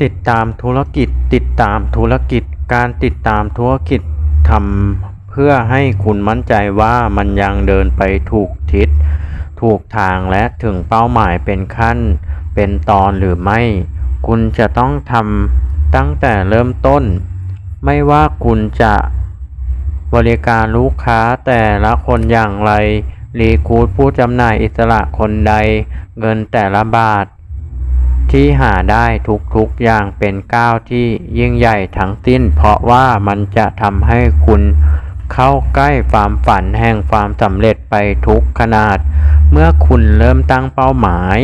ติดตามธุรกิจ ติดตามธุรกิจ การติดตามธุรกิจทำเพื่อให้คุณมั่นใจว่ามันยังเดินไปถูกทิศ ถูกทางและถึงเป้าหมายเป็นขั้น เป็นตอนหรือไม่ คุณจะต้องทำตั้งแต่เริ่มต้น ไม่ว่าคุณจะบริการลูกค้าแต่ละคนอย่างไร รีคูดผู้จำหน่ายอิสระคนใด เงินแต่ละบาท ที่หาได้ทุกๆอย่างเป็นก้าวที่ยิ่งใหญ่ทั้งสิ้น เพราะว่ามันจะทำให้คุณเข้าใกล้ความฝันแห่งความสำเร็จไปทุกขนาด เมื่อคุณเริ่มตั้งเป้าหมาย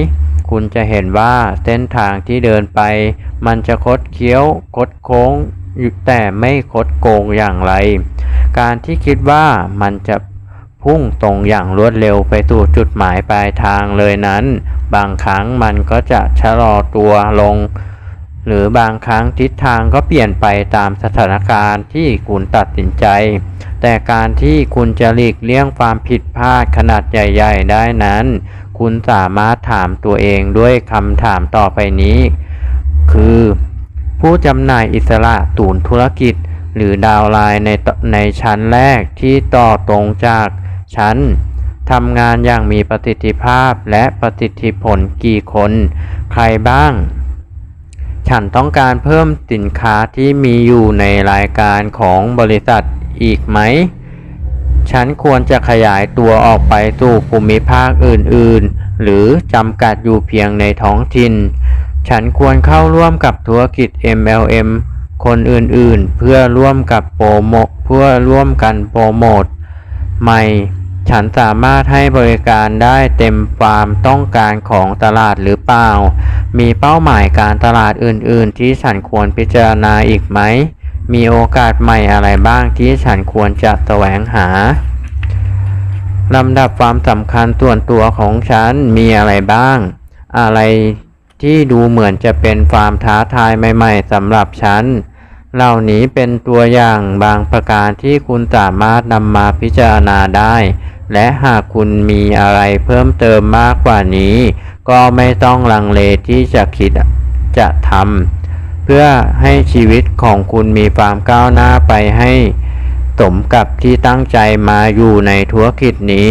คุณจะเห็นว่าเส้นทางที่เดินไป มันจะคดเคี้ยว คดโค้งแต่ไม่คดโกงอย่างไร การที่คิดว่ามันจะ พุ่งตรงอย่างรวดเร็วไปสู่จุดหมายปลายทางเลยนั้น บางครั้งมันก็จะชะลอตัวลง หรือบางครั้งทิศทางก็เปลี่ยนไปตามสถานการณ์ที่คุณตัดสินใจ แต่การที่คุณจะหลีกเลี่ยงความผิดพลาดขนาดใหญ่ ๆ ได้นั้น คุณสามารถถามตัวเองด้วยคำถามต่อไปนี้ คือ ผู้จำหน่ายอิสระตูนธุรกิจ หรือดาวไลน์ในในชั้นแรกที่ต่อตรงจาก ชั้นทำงานอย่างมีประสิทธิภาพและประสิทธิผลกี่คน ใครบ้าง ฉันต้องการเพิ่มสินค้าที่มีอยู่ในรายการของบริษัทอีกไหม ฉันควรจะขยายตัวออกไปสู่ภูมิภาคอื่นๆ หรือจำกัดอยู่เพียงในท้องถิ่น ฉันควรเข้าร่วมกับธุรกิจ MLM คนอื่นๆ เพื่อร่วมกับโปรโมเพื่อร่วมกันโปรโมทใหม่ ฉันสามารถให้บริการได้เต็มความต้องการของตลาดหรือเปล่า มีเป้าหมายการตลาดอื่น ๆ ที่ฉันควรพิจารณาอีกไหม มีโอกาสใหม่อะไรบ้างที่ฉันควรจะแสวงหาลำดับความสำคัญส่วนตัวของฉันมีอะไรบ้าง อะไรที่ดูเหมือนจะเป็นความท้าทายใหม่ ๆสำหรับฉัน เหล่านี้เป็นตัวอย่างบางประการที่คุณสามารถนำมาพิจารณาได้ และหากคุณมีอะไรเพิ่มเติมมากกว่านี้ ก็ไม่ต้องลังเลที่จะคิดจะทำเพื่อให้ชีวิตของคุณมีความก้าวหน้าไปให้ สมกับที่ตั้งใจมาอยู่ในธุรกิจนี้